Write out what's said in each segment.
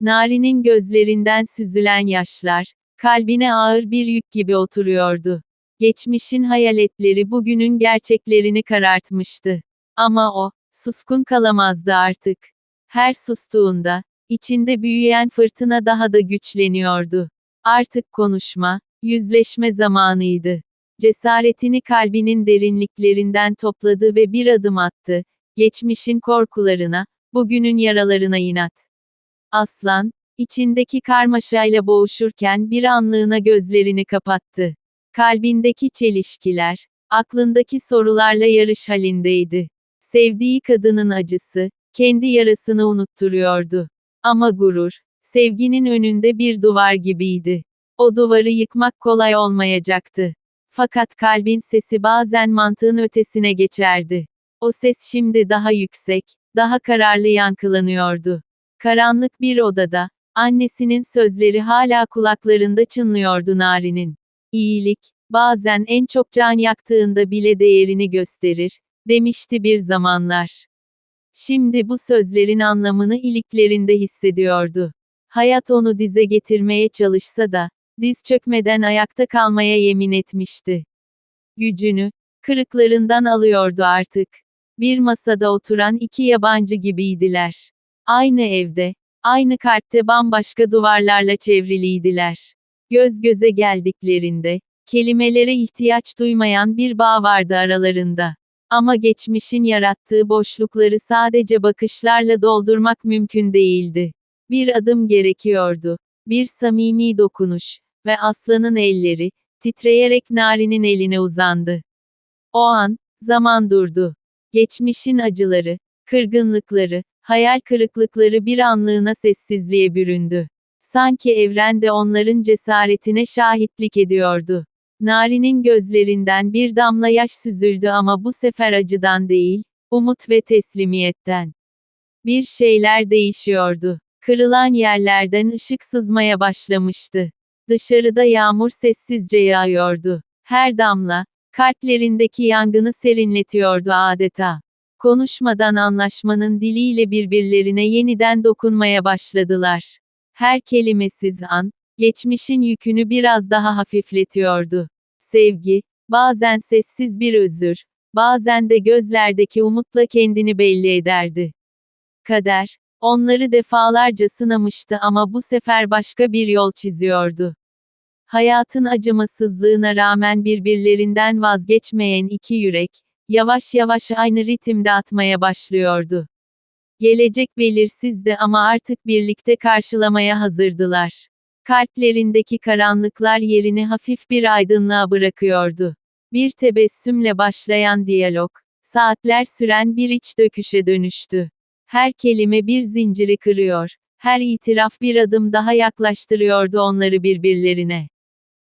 Nari'nin gözlerinden süzülen yaşlar, kalbine ağır bir yük gibi oturuyordu. Geçmişin hayaletleri bugünün gerçeklerini karartmıştı. Ama o, suskun kalamazdı artık. Her sustuğunda, içinde büyüyen fırtına daha da güçleniyordu. Artık konuşma, yüzleşme zamanıydı. Cesaretini kalbinin derinliklerinden topladı ve bir adım attı. Geçmişin korkularına, bugünün yaralarına inat. Aslan, içindeki karmaşayla boğuşurken bir anlığına gözlerini kapattı. Kalbindeki çelişkiler, aklındaki sorularla yarış halindeydi. Sevdiği kadının acısı, kendi yarasını unutturuyordu. Ama gurur, sevginin önünde bir duvar gibiydi. O duvarı yıkmak kolay olmayacaktı. Fakat kalbin sesi bazen mantığın ötesine geçerdi. O ses şimdi daha yüksek, daha kararlı yankılanıyordu. Karanlık bir odada, annesinin sözleri hala kulaklarında çınlıyordu Nari'nin. İyilik, bazen en çok can yaktığında bile değerini gösterir, demişti bir zamanlar. Şimdi bu sözlerin anlamını iliklerinde hissediyordu. Hayat onu dize getirmeye çalışsa da, diz çökmeden ayakta kalmaya yemin etmişti. Gücünü, kırıklarından alıyordu artık. Bir masada oturan iki yabancı gibiydiler. Aynı evde, aynı kalpte bambaşka duvarlarla çevriliydiler. Göz göze geldiklerinde, kelimelere ihtiyaç duymayan bir bağ vardı aralarında. Ama geçmişin yarattığı boşlukları sadece bakışlarla doldurmak mümkün değildi. Bir adım gerekiyordu. Bir samimi dokunuş ve aslanın elleri, titreyerek Nari'nin eline uzandı. O an, zaman durdu. Geçmişin acıları, kırgınlıkları, hayal kırıklıkları bir anlığına sessizliğe büründü. Sanki evren de onların cesaretine şahitlik ediyordu. Nari'nin gözlerinden bir damla yaş süzüldü ama bu sefer acıdan değil, umut ve teslimiyetten. Bir şeyler değişiyordu. Kırılan yerlerden ışık sızmaya başlamıştı. Dışarıda yağmur sessizce yağıyordu. Her damla, kalplerindeki yangını serinletiyordu adeta. Konuşmadan anlaşmanın diliyle birbirlerine yeniden dokunmaya başladılar. Her kelimesiz an, geçmişin yükünü biraz daha hafifletiyordu. Sevgi, bazen sessiz bir özür, bazen de gözlerdeki umutla kendini belli ederdi. Kader, onları defalarca sınamıştı ama bu sefer başka bir yol çiziyordu. Hayatın acımasızlığına rağmen birbirlerinden vazgeçmeyen iki yürek, yavaş yavaş aynı ritimde atmaya başlıyordu. Gelecek belirsizdi ama artık birlikte karşılamaya hazırdılar. Kalplerindeki karanlıklar yerini hafif bir aydınlığa bırakıyordu. Bir tebessümle başlayan diyalog, saatler süren bir iç döküşe dönüştü. Her kelime bir zinciri kırıyor, her itiraf bir adım daha yaklaştırıyordu onları birbirlerine.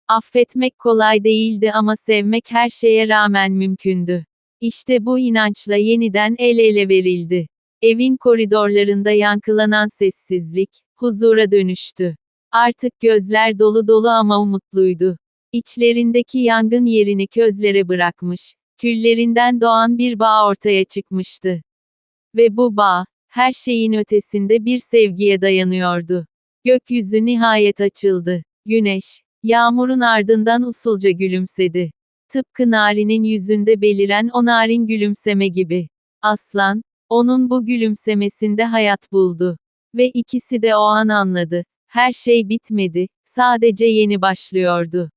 Affetmek kolay değildi ama sevmek her şeye rağmen mümkündü. İşte bu inançla yeniden el ele verildi. Evin koridorlarında yankılanan sessizlik, huzura dönüştü. Artık gözler dolu dolu ama umutluydu. İçlerindeki yangın yerini közlere bırakmış, küllerinden doğan bir bağ ortaya çıkmıştı. Ve bu bağ, her şeyin ötesinde bir sevgiye dayanıyordu. Gökyüzü nihayet açıldı. Güneş, yağmurun ardından usulca gülümsedi. Tıpkı Nari'nin yüzünde beliren o narin gülümseme gibi. Aslan, onun bu gülümsemesinde hayat buldu. Ve ikisi de o an anladı. Her şey bitmedi, sadece yeni başlıyordu.